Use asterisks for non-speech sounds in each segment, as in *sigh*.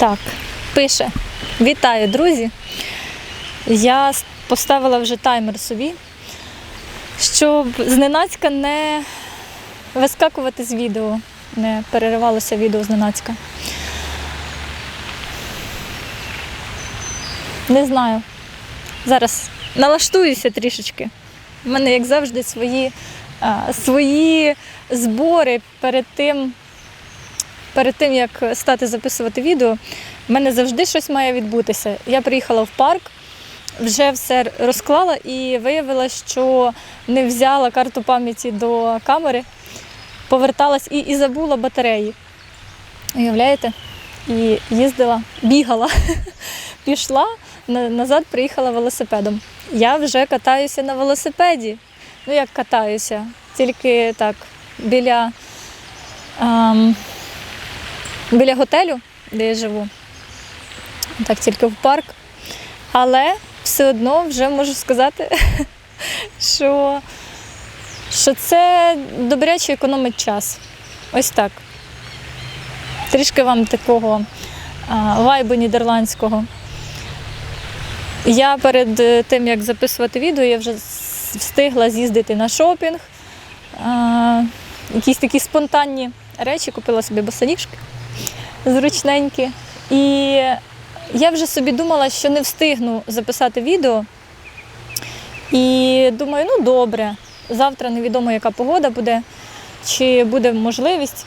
Так, пише. Вітаю, друзі. Я поставила вже таймер собі, щоб зненацька не вискакувати з відео, не переривалося відео зненацька. Не знаю. Зараз налаштуюся трішечки. У мене, як завжди, свої, а, свої збори перед тим, перед тим, як стати записувати відео, в мене завжди щось має відбутися. Я приїхала в парк, вже все розклала і виявила, що не взяла карту пам'яті до камери, поверталась і, і забула батареї. Уявляєте? І їздила, бігала, *laughs* пішла, назад приїхала велосипедом. Я вже катаюся на велосипеді. Ну, як катаюся, тільки так, біля, ем, біля готелю, де я живу. Так, тільки в парк. Але все одно вже можу сказати, *laughs* що, що це добряче економить час. Ось так. Трішки вам такого а, вайбу нідерландського. Я перед е, тим, як записувати відео, я вже встигла з'їздити на шопінг. А, якісь такі спонтанні речі, купила собі босоніжки зручненькі. І я вже собі думала, що не встигну записати відео. І думаю, ну добре, завтра невідомо, яка погода буде, чи буде можливість.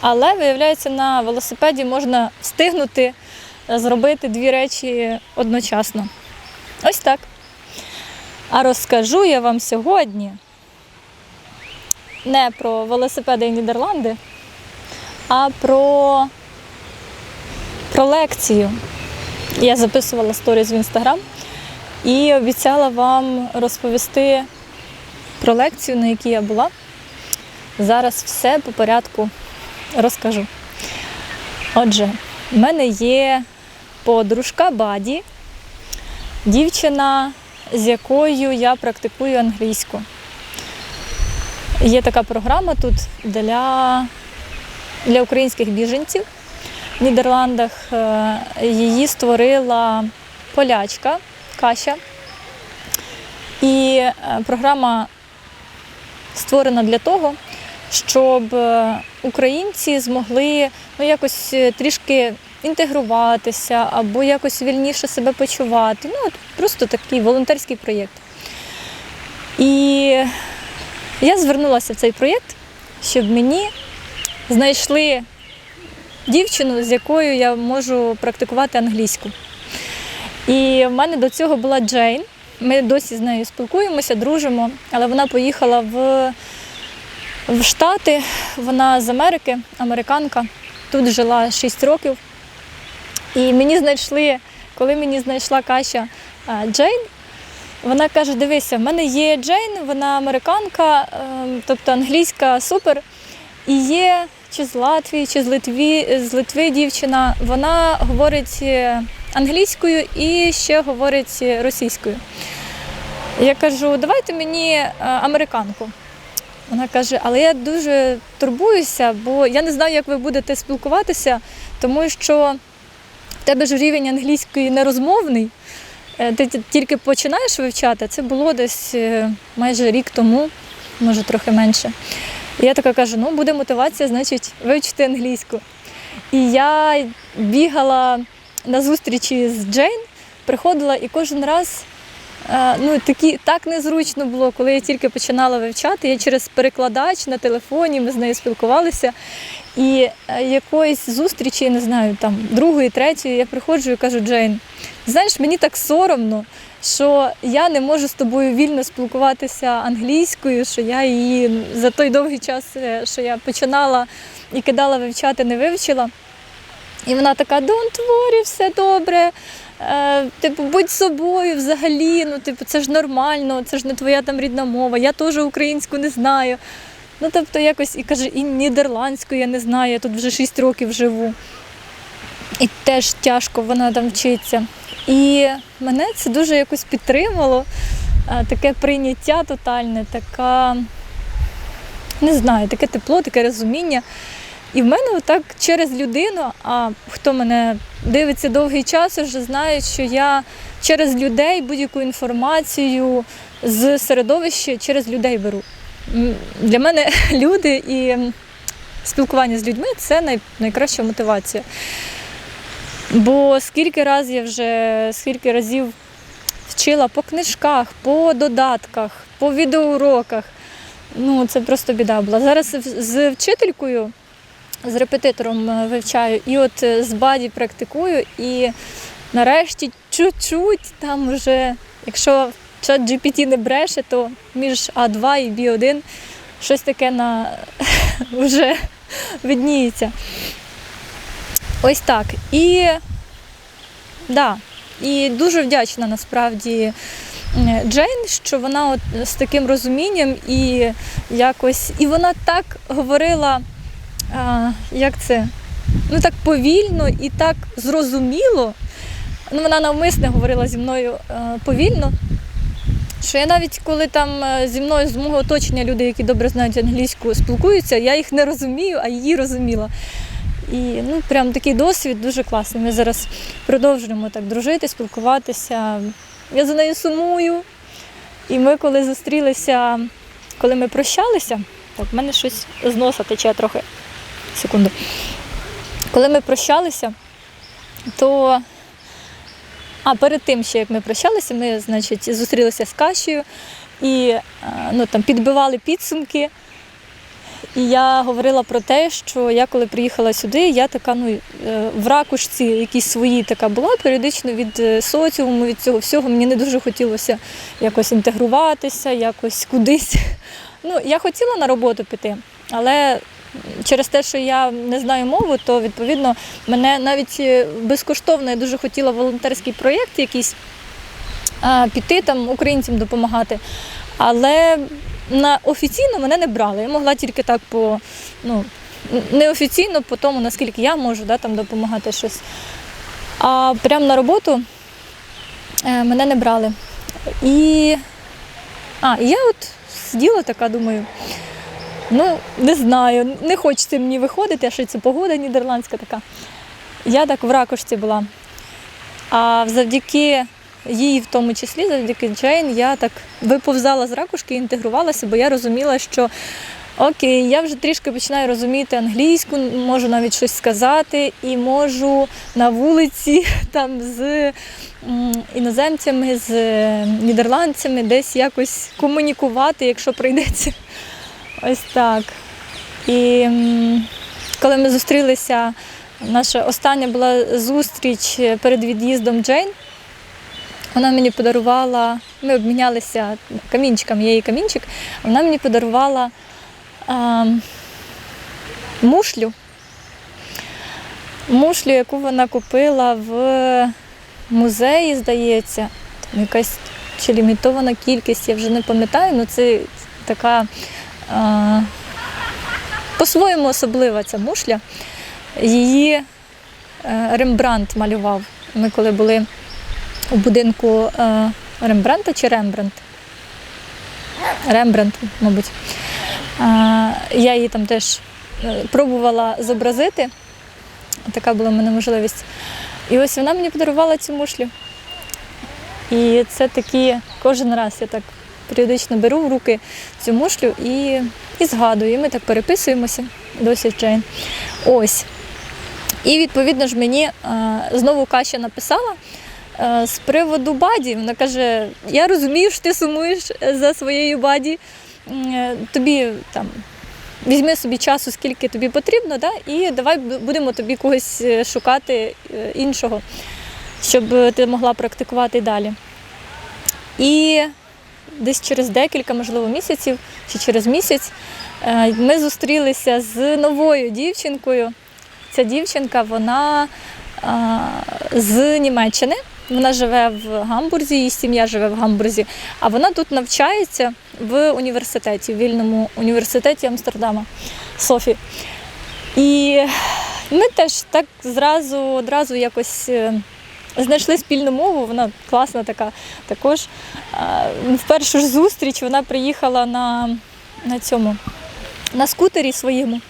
Але виявляється, на велосипеді можна встигнути е, зробити дві речі одночасно. Ось так. А розкажу я вам сьогодні не про велосипеди і Нідерланди, а про, про лекцію. Я записувала сторіс в інстаграм і обіцяла вам розповісти про лекцію, на якій я була. Зараз все по порядку розкажу. Отже, в мене є подружка Баді, дівчина, з якою я практикую англійську. Є така програма тут для, для українських біженців Нідерландах. Е, Її створила полячка Кася. І е, програма створена для того, щоб е, українці змогли ну, якось трішки інтегруватися або якось вільніше себе почувати. Ну, от просто такий волонтерський проєкт. І я звернулася в цей проєкт, щоб мені знайшли дівчину, з якою я можу практикувати англійську. І в мене до цього була Джейн. Ми досі з нею спілкуємося, дружимо, але вона поїхала в, в Штати, вона з Америки, американка. Тут жила 6 років. І мені знайшли, коли мені знайшла Кася а, Джейн, вона каже: дивися, в мене є Джейн, вона американка, ем, тобто англійська супер. І є чи з Латвії, чи з Литві, з Литви дівчина. Вона говорить е, англійською і ще говорить е, російською. Я кажу, давайте мені е, американку. Вона каже, але я дуже турбуюся, бо я не знаю, як ви будете спілкуватися, тому що в тебе ж рівень англійської нерозмовний. Ти тільки починаєш вивчати, це було десь майже рік тому, може трохи менше. Я така кажу: ну буде мотивація, значить, вивчити англійську. І я бігала на зустрічі з Джейн, приходила і кожен раз е, ну, такі, так незручно було, коли я тільки починала вивчати. Я через перекладач на телефоні, ми з нею спілкувалися. І е, якоїсь зустрічі, не знаю, там другої, третьої, я приходжу і кажу, Джейн, знаєш, мені так соромно, що я не можу з тобою вільно спілкуватися англійською, що я її за той довгий час, е, що я починала і кидала вивчати, не вивчила. І вона така, don't worry, все добре. Е, типу, будь собою взагалі, ну, типу, це ж нормально, це ж не твоя там рідна мова, я теж українську не знаю. Ну, тобто, якось і каже, і нідерландську я не знаю, я тут вже 6 років живу. І теж тяжко вона там вчиться. І мене це дуже якось підтримало, е, таке прийняття тотальне, така, не знаю, таке тепло, таке розуміння. І в мене отак через людину, а хто мене дивиться довгий час, вже знає, що я через людей будь-яку інформацію з середовища через людей беру. Для мене *laughs* люди і спілкування з людьми це найкраща мотивація. Бо скільки разів я вже, скільки разів вчила по книжках, по додатках, по відеоуроках. Ну, це просто біда була. Зараз з- вчителькою, з репетитором е, вивчаю, і от е, з баді практикую, і нарешті чуть-чуть там вже, якщо чат GPT не бреше, то між А2 і Б1 щось таке на *laughs* вже видніється. Ось так. І да, і дуже вдячна насправді Джейн, що вона от з таким розумінням і якось. І вона так говорила, а, як це? Ну так повільно і так зрозуміло. Ну, вона навмисне говорила зі мною е, повільно. Що я навіть коли там е, зі мною з мого оточення люди, які добре знають англійську, спілкуються, я їх не розумію, а її розуміла. І ну, прям такий досвід дуже класний. Ми зараз продовжуємо так дружити, спілкуватися. Я за нею сумую. І ми, коли зустрілися, коли ми прощалися, так, в мене щось з носа тече трохи. Секунду. Коли ми прощалися, то а перед тим, ще як ми прощалися, ми, значить, зустрілися з Кашею і е, ну, там, підбивали підсумки. І я говорила про те, що я коли приїхала сюди, я така ну, е, в ракушці якісь свої така була періодично від е, соціуму, від цього всього. Мені не дуже хотілося якось інтегруватися, якось кудись. *laughs* Ну, я хотіла на роботу піти, але через те, що я не знаю мову, то відповідно мене навіть е, безкоштовно я дуже хотіла волонтерський проєкт якийсь піти там українцям допомагати. Але на офіційно мене не брали. Я могла тільки так по ну, неофіційно, по тому, наскільки я можу да, там допомагати щось. А прямо на роботу е, мене не брали. І, а, я от сиділа така, думаю, ну, не знаю, не хочеться мені виходити, а що це погода нідерландська така. Я так в ракушці була. А завдяки їй, в тому числі, завдяки Джейн, я так виповзала з ракушки, інтегрувалася, бо я розуміла, що окей, я вже трішки починаю розуміти англійську, можу навіть щось сказати, і можу на вулиці *laughs* там з іноземцями, з е, нідерландцями десь якось комунікувати, якщо прийдеться. Ось так. І коли ми зустрілися, наша остання була зустріч перед від'їздом Джейн. Вона мені подарувала, ми обмінялися камінчиком, її камінчик, вона мені подарувала а, мушлю. Мушлю, яку вона купила в музеї, здається, там якась чи лімітована кількість, я вже не пам'ятаю, але це така а, по-своєму особлива ця мушля. Її е, Рембрандт малював. Ми коли були у будинку е, Рембранта чи Рембрандт? Рембрандт, мабуть. Е, я її там теж е, пробувала зобразити. Така була в мене можливість. І ось вона мені подарувала цю мушлю. І це такі кожен раз я так періодично беру в руки цю мушлю і, і згадую. І ми так переписуємося досі Джейн. Ось. І відповідно ж мені знову Каща написала з приводу баді. Вона каже: Я розумію, що ти сумуєш за своєю баді. Е, Тобі там візьми собі часу, скільки тобі потрібно, да? і давай будемо тобі когось е, шукати е, іншого, щоб е, ти могла практикувати далі. І десь через декілька, можливо, місяців чи через місяць е, ми зустрілися з новою дівчинкою. Ця дівчинка, вона з Німеччини. Вона живе в Гамбурзі, її сім'я живе в Гамбурзі, а вона тут навчається в університеті, в вільному університеті Амстердама Софі. І ми теж так зразу одразу якось е, знайшли спільну мову. Вона класна така також. В першу ж зустріч вона приїхала на, на цьому на скутері своєму.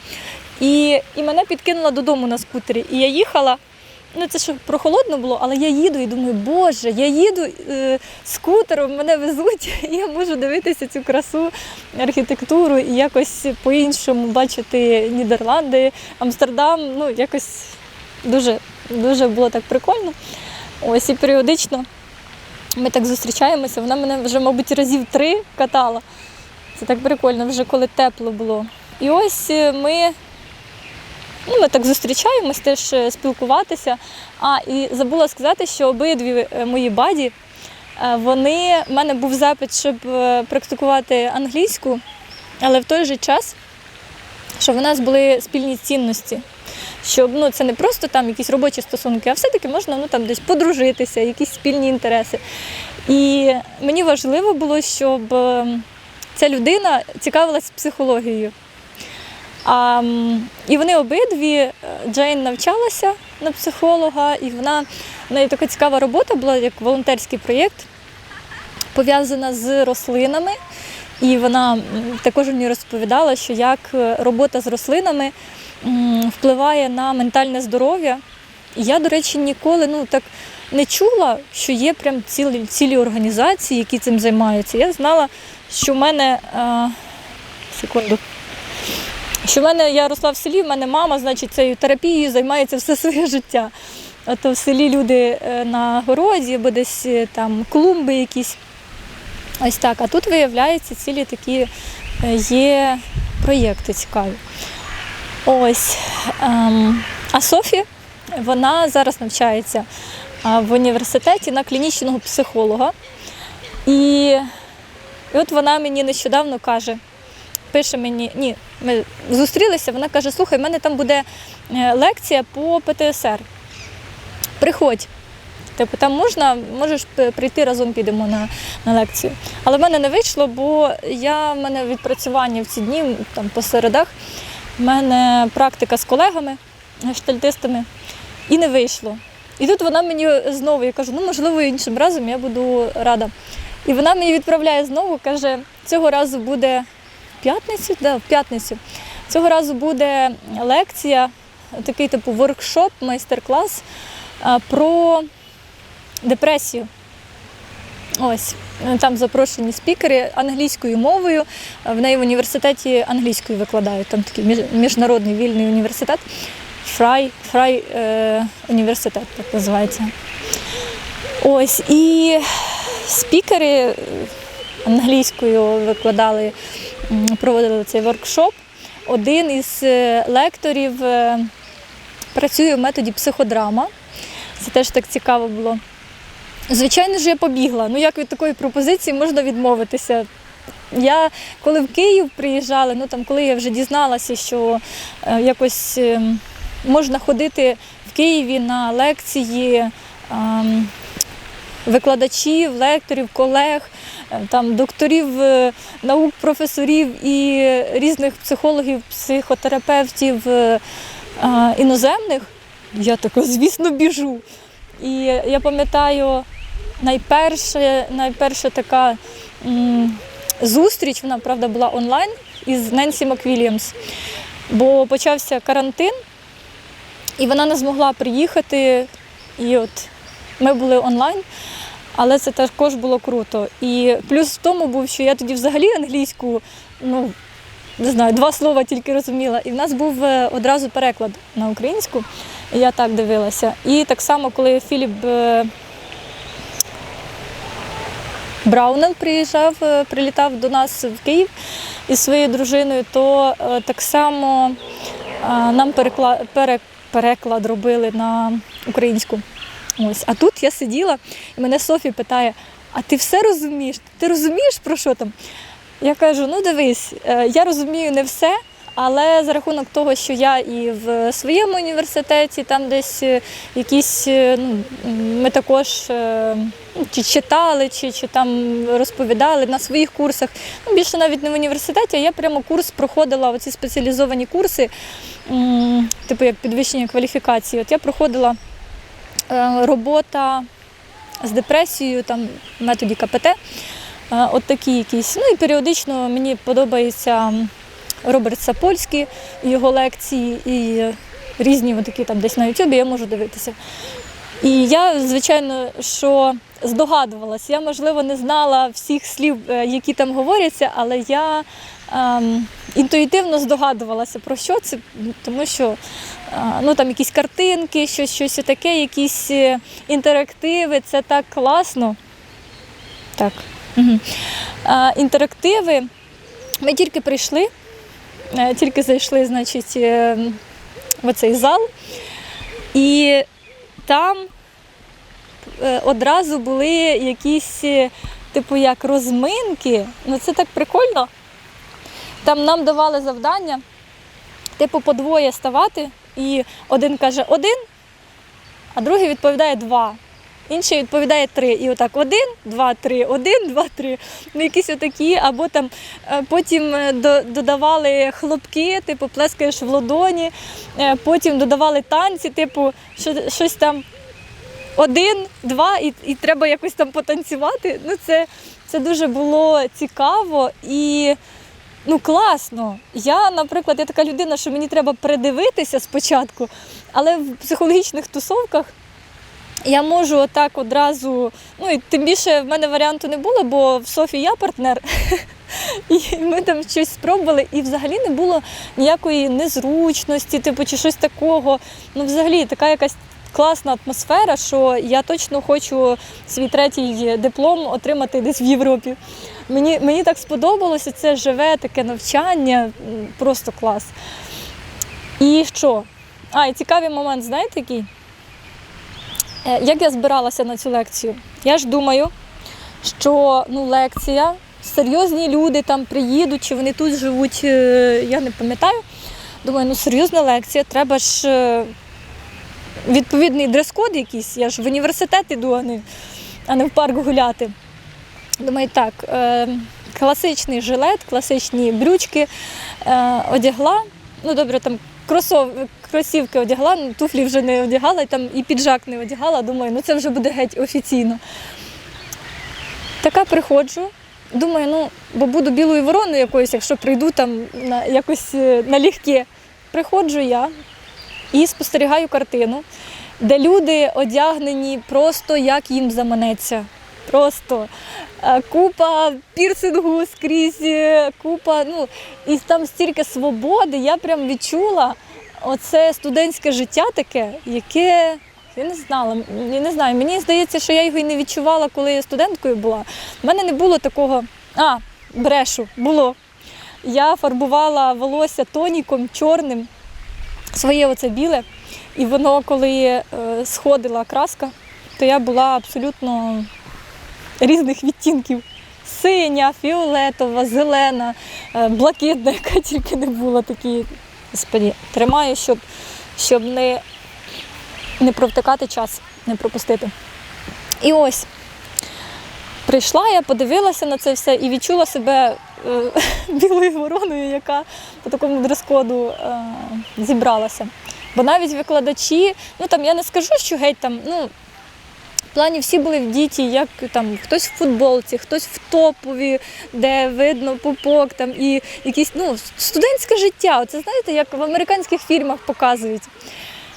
І, і мене підкинула додому на скутері. І я їхала. Ну, це ще прохолодно було, але я їду і думаю, боже, я їду е, скутером, мене везуть, *laughs* і я можу дивитися цю красу, архітектуру і якось по-іншому бачити Нідерланди, Амстердам. Ну, якось дуже, дуже було так прикольно. Ось і періодично ми так зустрічаємося. Вона мене вже, мабуть, разів три катала. Це так прикольно, вже коли тепло було. І ось е, ми Ну, ми так зустрічаємось, теж е, спілкуватися. А і забула сказати, що обидві е, мої баді, е, вони в мене був запит, щоб практикувати англійську, але в той же час, щоб у нас були спільні цінності. Щоб ну, це не просто там якісь робочі стосунки, а все-таки можна ну, там, десь подружитися, якісь спільні інтереси. І мені важливо було, щоб е, ця людина цікавилась психологією. А, і вони обидві, е, Джейн навчалася на психолога, і вона в неї така цікава робота була як волонтерський проєкт, пов'язана з рослинами. І вона також мені розповідала, що як е, робота з рослинами впливає на ментальне здоров'я. І я, до речі, ніколи ну, так не чула, що є прям цілі, цілі організації, які цим займаються. Я знала, що в мене. А, секунду. Що в мене я росла в селі, в мене мама, значить, цією терапією займається все своє життя. Ото в селі люди е, на городі, або десь е, там клумби якісь. Ось так. А тут, виявляється, цілі такі е, є проєкти цікаві. Ось. Ем, а Софі, вона зараз навчається в університеті на клінічного психолога. І, і от вона мені нещодавно каже, пише мені, ні, ми зустрілися, вона каже, слухай, в мене там буде е, лекція по ПТСР. Приходь. Типу, там можна, можеш прийти разом підемо на, на лекцію. Але в мене не вийшло, бо я в мене відпрацювання в ці дні, там по середах, в мене практика з колегами, гештальтистами, і не вийшло. І тут вона мені знову, я кажу, ну можливо, іншим разом я буду рада. І вона мені відправляє знову, каже, цього разу буде п'ятницю, да, в п'ятницю. Цього разу буде лекція, такий типу воркшоп, майстер-клас про депресію. Ось е, там запрошені спікери англійською мовою. В неї в університеті англійською викладають. Там такий міжнародний вільний університет. Фрай, Фрай е, університет, так називається. Ось і спікери е, англійською викладали, проводили цей воркшоп. Один із е, лекторів е, працює в методі психодрама. Це теж так цікаво було. Звичайно ж, я побігла. Ну як від такої пропозиції можна відмовитися? Я коли в Київ приїжджала, ну там коли я вже дізналася, що е, якось можна ходити в Києві на лекції викладачів, лекторів, колег, там докторів е, наук, професорів і різних психологів, психотерапевтів е, іноземних, я така, звісно, біжу. І я пам'ятаю, найперша, найперша така м, зустріч, вона правда була онлайн із Ненсі Маквільямс, бо почався карантин, і вона не змогла приїхати. І от ми були онлайн, але це також було круто. І плюс в тому був, що я тоді взагалі англійську, ну не знаю, два слова тільки розуміла. І в нас був е, одразу переклад на українську. Я так дивилася. І так само, коли Філіп е, Браунел приїжджав, е, прилітав до нас в Київ із своєю дружиною, то так само нам перекла- пере- переклад робили на українську. Ось. А тут я сиділа, і мене Софі питає: а ти все розумієш? Ти розумієш про що там? Я кажу: ну дивись, е, я розумію не все, але за рахунок того, що я і в своєму університеті, там десь е, якісь, е, ну, ми також ну, чи читали, чи, чи там розповідали на своїх курсах. Ну, більше навіть не в університеті, а я прямо курс проходила, оці спеціалізовані курси, типу як підвищення кваліфікації. От я проходила робота з депресією, там методі КПТ. Е, От такі якісь. Ну і періодично мені подобається Роберт Сапольський, його лекції і різні такі там десь на Ютубі я можу дивитися. І я, звичайно, що здогадувалась. Я, можливо, не знала всіх слів, е, які там говоряться, але я ем, інтуїтивно здогадувалася про що це, тому що е, ну, там якісь картинки, щось, щось таке, якісь е, інтерактиви, це так класно. Так. Угу. Е, інтерактиви. Ми тільки прийшли, е, тільки зайшли, значить, е, в оцей зал, і там одразу були якісь, типу, як розминки. Ну це так прикольно. Там нам давали завдання, типу, по двоє ставати, і один каже один, а другий відповідає два. Інший відповідає три. І отак один, два, три, один, два, три. Ну, якісь отакі, або там е, потім е, додавали хлопки, типу, плескаєш в ладоні, е, потім додавали танці, типу, щось там один, два, і, і треба якось там потанцювати. Ну, це, це дуже було цікаво і ну, класно. Я, наприклад, я така людина, що мені треба передивитися спочатку, але в психологічних тусовках. Я можу отак одразу, ну і тим більше в мене варіанту не було, бо в Софі я партнер. *laughs* І ми там щось спробували, і взагалі не було ніякої незручності, типу, чи щось такого. Ну, взагалі, така якась класна атмосфера, що я точно хочу свій третій диплом отримати десь в Європі. Мені, мені так сподобалося це живе таке навчання, просто клас. І що? А, і цікавий момент, знаєте який? Е, Як я збиралася на цю лекцію? Я ж думаю, що ну, лекція, серйозні люди там приїдуть, чи вони тут живуть, е, я не пам'ятаю. Думаю, ну серйозна лекція, треба ж е, відповідний дрес-код якийсь. Я ж в університет іду, а не, а не в парк гуляти. Думаю, так, е, класичний жилет, класичні брючки е, одягла. Ну, добре, там кросов, кросівки одягла, ну, туфлі вже не одягала, і там і піджак не одягала. Думаю, ну це вже буде геть офіційно. Така приходжу. Думаю, ну, бо буду білою вороною якоюсь, якщо прийду там на якось е, налегке. Приходжу я і спостерігаю картину, де люди одягнені просто як їм заманеться. Просто Е, купа пірсингу скрізь, е, купа, ну, і там стільки свободи. Я прям відчула оце студентське життя таке, яке я не знала. Я не знаю. Мені здається, що я його і не відчувала, коли я студенткою була. У мене не було такого. А, брешу, було. Я фарбувала волосся тоніком чорним, своє оце біле. І воно, коли е, сходила краска, то я була абсолютно різних відтінків. Синя, фіолетова, зелена, е, блакитна, *laughs* яка тільки не була такі. Господі, тримаю, щоб, щоб не, не провтикати час, не пропустити. І ось прийшла, я подивилася на це все і відчула себе е, *laughs* білою вороною, яка по такому дрес-коду е, зібралася. Бо навіть викладачі, ну там я не скажу, що геть там, ну. В плані всі були в діті, як там хтось в футболці, хтось в топові, де видно пупок, там і якісь ну, студентське життя. Це знаєте, як в американських фільмах показують.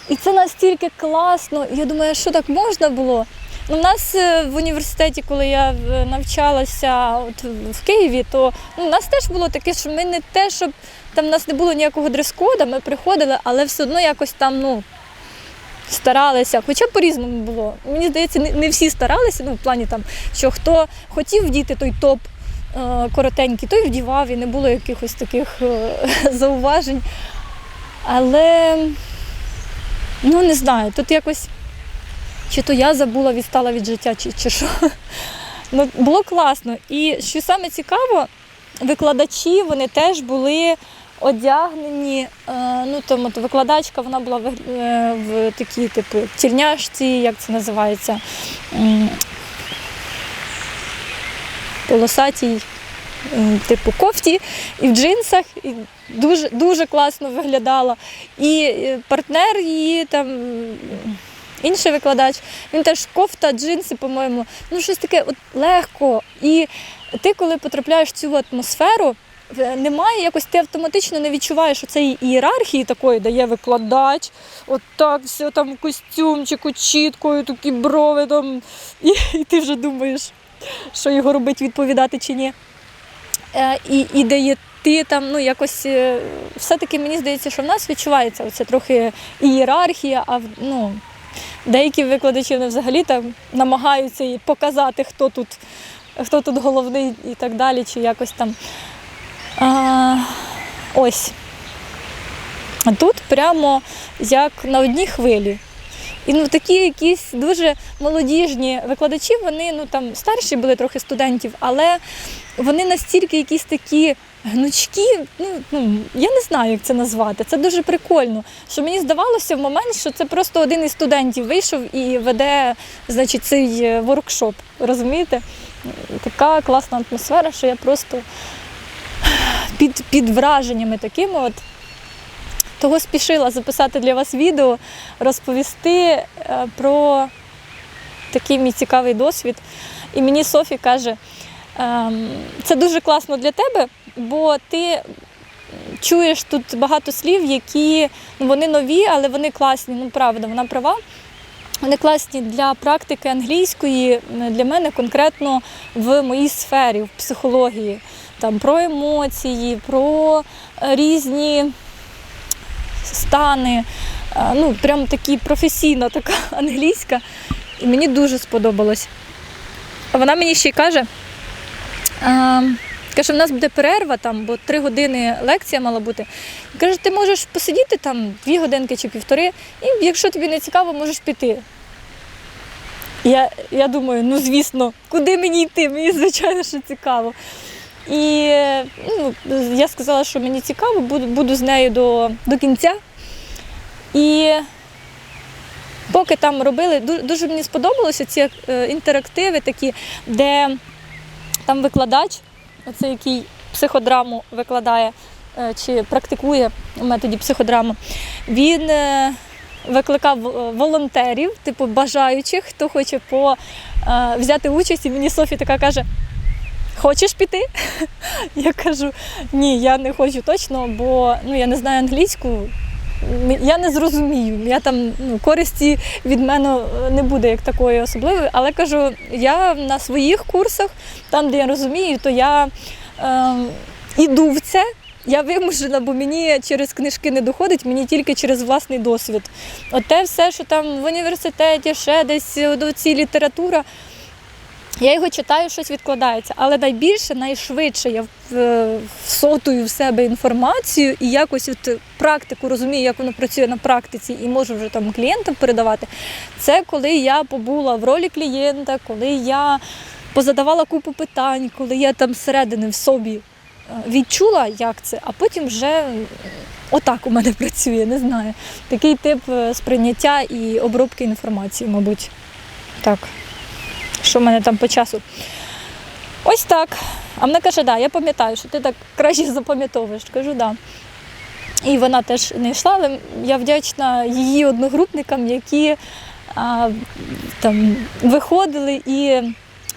І це настільки класно. Я думаю, що так можна було. Ну, У нас е, в університеті, коли я е, навчалася от в Києві, то ну, у нас теж було таке, що ми не те, щоб там в нас не було ніякого дрес-кода, ми приходили, але все одно якось там, ну старалися, хоча по-різному було. Мені здається, не, всі старалися, ну, в плані там, що хто хотів вдіти той топ е, коротенький, той вдівав і не було якихось таких е, *laughs* зауважень. Але ну не знаю, тут якось чи то я забула, відстала від життя, чи, чи що. *laughs* Ну, було класно. І що саме цікаво, викладачі вони теж були одягнені. е, Ну, там от викладачка вона була в, е, в такій, типу, тільняшці, як це називається, полосатій, типу, кофті і в джинсах. І дуже, дуже класно виглядала. І е, партнер її там. Інший викладач, він теж кофта, джинси, по-моєму, ну щось таке от легко. І ти, коли потрапляєш в цю атмосферу, е, немає, якось ти автоматично не відчуваєш що цієї ієрархії такої, де є викладач, от так все там костюмчику, чіткою, такі брови там, і, і ти вже думаєш, що його робити, відповідати чи ні. Е, і, і де є ти там, ну якось е, все-таки мені здається, що в нас відчувається оця трохи ієрархія, а ну, деякі викладачі вони взагалі там намагаються і показати, хто тут, хто тут головний і так далі, чи якось там. А, ось. Тут прямо як на одній хвилі. І ну, такі якісь дуже молодіжні викладачі, вони ну, там, старші були трохи студентів, але вони настільки якісь такі гнучкі, ну, ну, я не знаю, як це назвати. Це дуже прикольно. Що мені здавалося в момент, що це просто один із студентів вийшов і веде значить, цей е, воркшоп. Розумієте? Така класна атмосфера, що я просто під, під враженнями такими от. Того спішила записати для вас відео, розповісти е, про такий мій цікавий досвід. І мені Софі каже, ем, це дуже класно для тебе, бо ти чуєш тут багато слів, які ну, вони нові, але вони класні. Ну, правда, вона права. Вони класні для практики англійської, для мене конкретно в моїй сфері, в психології. Там про емоції, про е, різні стани. Е, Ну, прям такі професійна така *laughs* англійська. І мені дуже сподобалось. Вона мені ще й каже, а, каже, в нас буде перерва, там, бо три години лекція мала бути. Каже, ти можеш посидіти там дві годинки чи півтори, і якщо тобі не цікаво, можеш піти. Я, я думаю, ну звісно, куди мені йти? Мені, звичайно, що цікаво. І ну, я сказала, що мені цікаво, буду, буду з нею до, до кінця. І поки там робили, дуже мені сподобалося ці е, інтерактиви такі, де там викладач, оцей який психодраму викладає е, чи практикує у методі психодраму, він е, викликав волонтерів, типу бажаючих, хто хоче по, взяти участь. І мені Софі така каже: Хочеш піти? Я кажу, ні, я не хочу точно, бо ну, я не знаю англійську. Я не зрозумію. Я там ну, користі від мене е, не буде як такої особливої. Але кажу, я на своїх курсах, там, де я розумію, то я е, іду в це. Я вимушена, бо мені через книжки не доходить, мені тільки через власний досвід. От те все, що там в університеті, ще десь ці література. Я його читаю, щось відкладається, але найбільше, найшвидше я всотую в себе інформацію і якось от практику розумію, як воно працює на практиці, і можу вже там клієнтам передавати. Це коли я побула в ролі клієнта, коли я позадавала купу питань, коли я там зсередини в собі е, відчула, як це, а потім вже отак у мене *laughs* працює, не знаю. Такий тип е, сприйняття і обробки інформації, мабуть. Так що в мене там по часу. Ось так. А вона каже, да, я пам'ятаю, що ти так краще запам'ятовуєш. Кажу, да. І вона теж не йшла, але я вдячна її одногрупникам, які а, там, виходили і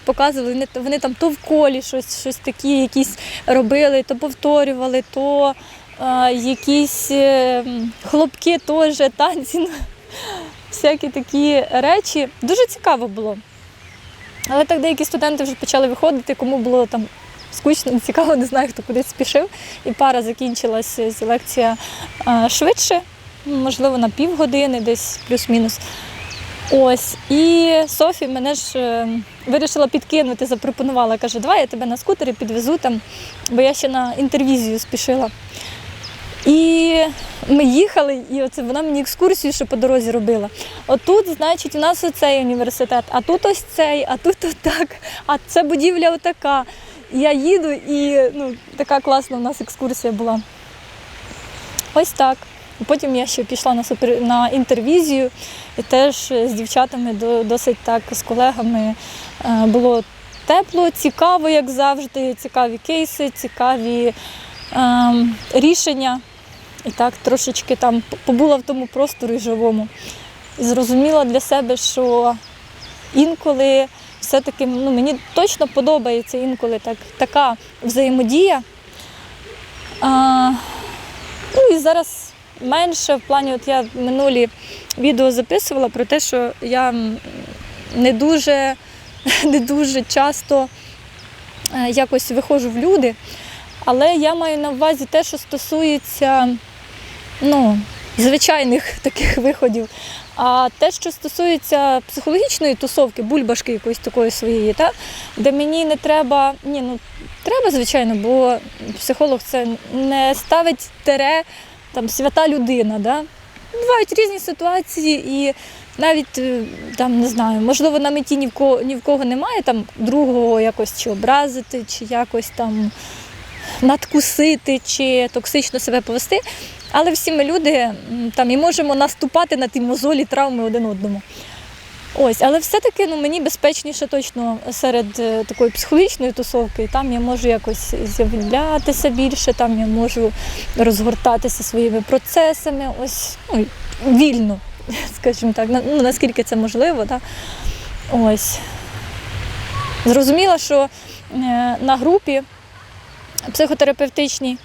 показували, вони, там то в колі щось, щось такі якісь робили, то повторювали, то а, якісь е, хлопки теж, танці, ну, всякі такі речі. Дуже цікаво було. Але так деякі студенти вже почали виходити, кому було там скучно, не *laughs* цікаво, не знаю, хто кудись спішив. І пара закінчилася з лекція а, швидше, можливо, на півгодини, десь плюс-мінус. Ось. І Софі мене ж е, вирішила підкинути, запропонувала, каже, давай я тебе на скутері підвезу там, бо я ще на інтервізію спішила. І ми їхали, і оце вона мені екскурсію ще по дорозі робила. Отут, значить, у нас оцей університет, а тут ось цей, а тут *laughs* отак, а це будівля отака. Я їду, і ну, така класна у нас екскурсія була. Ось так. Потім я ще пішла на, супер... на інтервізію і теж з дівчатами досить так, з колегами е, було тепло, цікаво, як завжди, цікаві кейси, цікаві ем, рішення. І так трошечки там побула в тому просторі живому. Зрозуміла для себе, що інколи все-таки ну, мені точно подобається інколи так, така взаємодія. А, ну і зараз менше в плані, от я минулі відео записувала про те, що я не дуже, *laughs* не дуже часто е, якось виходжу в люди. Але я маю на увазі те, що стосується ну, звичайних *laughs* таких виходів. А те, що стосується психологічної тусовки, бульбашки якоїсь такої своєї, та, де мені не треба, ні, ну треба, звичайно, бо психолог це не ставить тере там свята людина. Да? Бувають різні ситуації, і навіть е, там не знаю, можливо, на меті ні в кого ні в кого немає там другого якось чи образити, чи якось там надкусити, чи токсично себе повести. Але всі ми люди там і можемо наступати на ті мозолі травми один одному. Ось, але все-таки ну, мені безпечніше точно серед е, такої психологічної тусовки. Там я можу якось з'являтися більше, там я можу розгортатися своїми процесами, ось ну, вільно, *laughs* скажімо так, ну, наскільки це можливо. Да? Ось. Зрозуміла, що е, на групі психотерапевтичній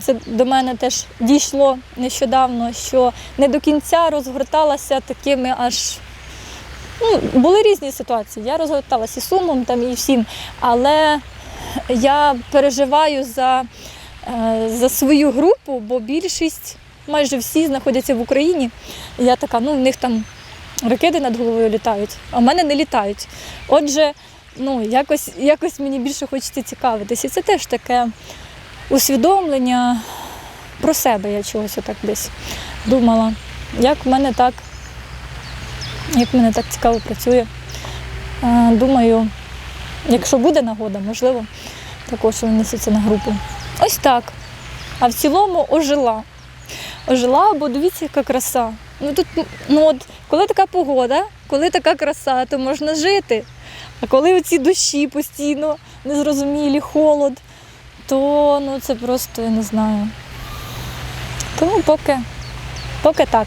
це до мене теж дійшло нещодавно, що не до кінця розгорталася такими аж. Ну, були різні ситуації. Я розгорталася і сумом там, і всім, але я переживаю за, е, за свою групу, бо більшість, майже всі знаходяться в Україні. Я така, ну в них там ракети над головою літають, а в мене не літають. Отже, ну, якось, якось мені більше хочеться цікавитися. І це теж таке усвідомлення про себе я чогось отак десь думала. Як в мене так, як в мене так цікаво працює. Е, Думаю, якщо буде нагода, можливо, також винесеться на групу. Ось так. А в цілому ожила. Ожила, бо дивіться, яка краса. Ну тут, ну от, коли така погода, коли така краса, то можна жити. А коли оці дощі постійно незрозумілі, холод, то ну це просто я не знаю. Тому поки, поки так.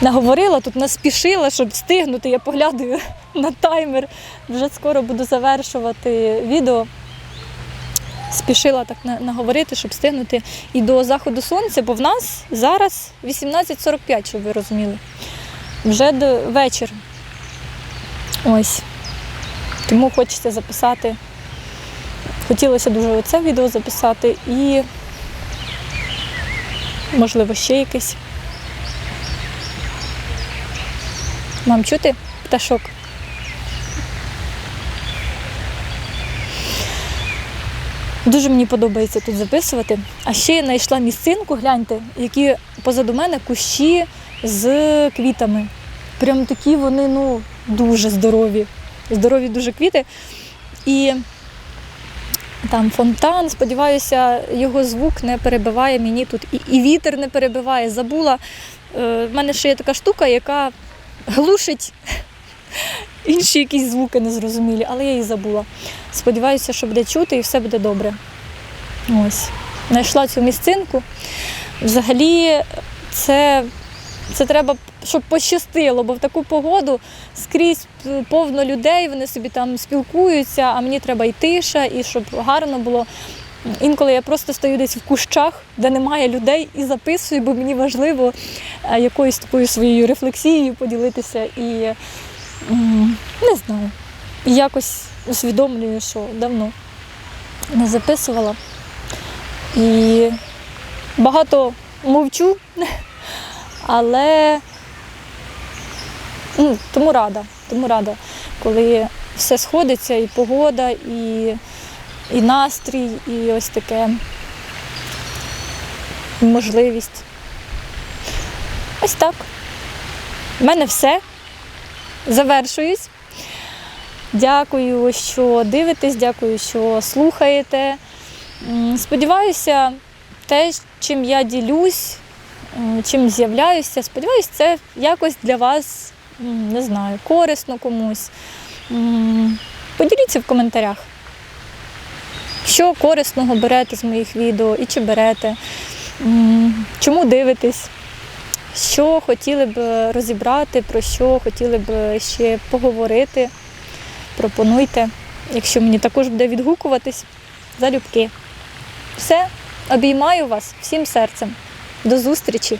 Наговорила, тут наспішила, щоб встигнути. Я поглядаю *laughs* на таймер. Вже скоро буду завершувати відео. Спішила так наговорити, щоб встигнути і до заходу сонця, бо в нас зараз 18.45, щоб ви розуміли. Вже до вечір. Ось. Тому хочеться записати. Хотілося дуже оце відео записати і, можливо, ще якесь. Мам, чути пташок? Дуже мені подобається тут записувати. А ще я знайшла місцинку, гляньте, які позаду мене кущі з квітами. Прям такі вони ну, дуже здорові. Здорові дуже квіти. І там фонтан, сподіваюся, його звук не перебиває мені тут. І, і вітер не перебиває. Забула. Е, в мене ще є така штука, яка глушить *laughs* інші якісь звуки незрозумілі, але я її забула. Сподіваюся, що буде чути і все буде добре. Ось. Знайшла цю місцинку. Взагалі, це, це треба, щоб пощастило, бо в таку погоду скрізь повно людей, вони собі там спілкуються, а мені треба і тиша, і щоб гарно було. Інколи я просто стою десь в кущах, де немає людей, і записую, бо мені важливо е, якоюсь такою своєю рефлексією поділитися і не знаю. І якось усвідомлюю, що давно не записувала. І багато мовчу, *laughs* але ну, тому рада, тому рада, коли все сходиться, і погода, і, і настрій, і ось таке можливість. Ось так. У мене все. Завершуюсь. Дякую, що дивитесь, дякую, що слухаєте. Сподіваюся, те, чим я ділюсь, чим з'являюся, сподіваюся, це якось для вас, не знаю, корисно комусь. Поділіться в коментарях, що корисного берете з моїх відео і чи берете, чому дивитесь, що хотіли б розібрати, про що хотіли б ще поговорити. Пропонуйте, якщо мені також буде відгукуватись, залюбки. Все, Обіймаю вас всім серцем. До зустрічі!